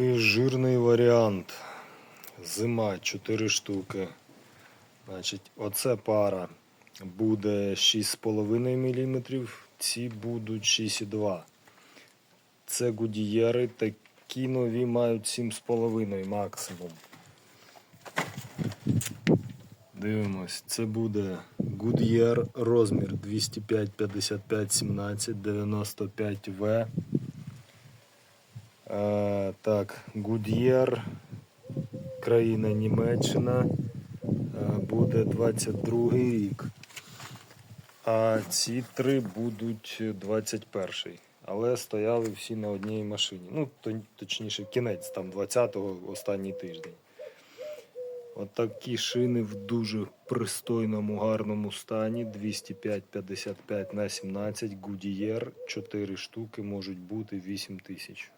Такий жирний варіант. Зима 4 штуки. Значить, оце пара буде 6,5 мм, ці будуть 6,2. Це гудієри, такі нові мають 7,5 максимум. Дивимось, це буде Goodyear розмір 205 55 17 95 В. Так, Goodyear, країна Німеччина, е, буде 22 рік. А ці три будуть 21. Але стояли всі на одній машині. Ну, точніше, кінець там 20-го, останній тиждень. От такі шини в дуже пристойному, гарному стані. 205-55 на 17 Goodyear. 4 штуки можуть бути 8 тисяч.